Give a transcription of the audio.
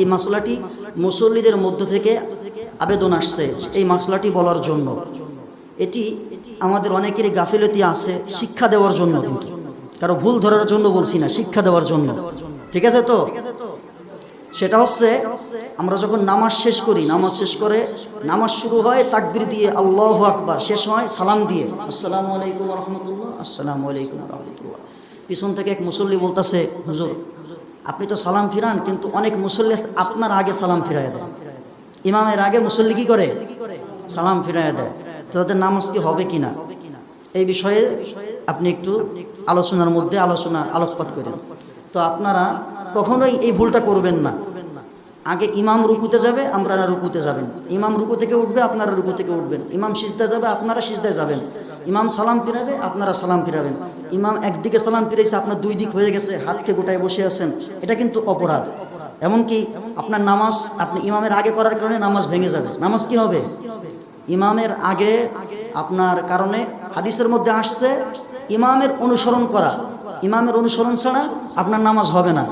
এই মশলাটি মুসল্লিদের মধ্য থেকে আবেদন আসছে এই মশলাটি বলার জন্য। এটি আমাদের অনেকেরই গাফিলতি আছে শিক্ষা দেওয়ার জন্য কিন্তু। কারও ভুল ধরার জন্য বলছি না, শিক্ষা দেওয়ার জন্য। ঠিক আছে তো? সেটা হচ্ছে, আমরা যখন নামাজ শেষ করি, নামাজ শেষ করে নামাজ শুরু হয় তাকবির দিয়ে আল্লাহ আকবার, শেষ হয় সালাম দিয়ে। আসসালামু আলাইকুম রহমতুল্লাহ, আসসালামু আলাইকুম রহমতুল্লাহ। পিছন থেকে এক মুসল্লি বলতেছে, হুজুর আপনি তো সালাম ফিরান, কিন্তু অনেক মুসল্লি আপনার আগে সালাম ফিরায় দেয়। ইমামের আগে মুসল্লি কি করে? সালাম ফিরায় দেয়। তো তাদের নামাজ কি হবে কিনা? এই বিষয়ে আপনি একটু আলোচনার মধ্যে আলোচনা, আলোকপাত করেন। তো আপনারা কখনোই এই ভুলটা করবেন না। আগে ইমাম রুকুতে যাবে আমরা রুকুতে যাবেন। ইমাম রুকু থেকে উঠবে, আপনারা রুকু থেকে উঠবেন। ইমাম সিজদায় যাবে, আপনারা সিজদায় যাবেন। ইমাম সালাম ফিরাবে, আপনারা সালাম ফিরাবেন। ইমাম একদিকে সালাম ফিরেছে আপনার দুই দিক হয়ে গেছে, হাতকে গোটায় বসে আছেন। এটা কিন্তু অপরাধ। এমনকি আপনার নামাজ, আপনি ইমামের আগে করার কারণে নামাজ ভেঙে যাবে। নামাজ কি হবে? ইমামের আগে আপনার কারণে হাদিসের মধ্যে আসছে, ইমামের অনুসরণ করা। ইমামের অনুসরণ ছাড়া আপনার নামাজ হবে না।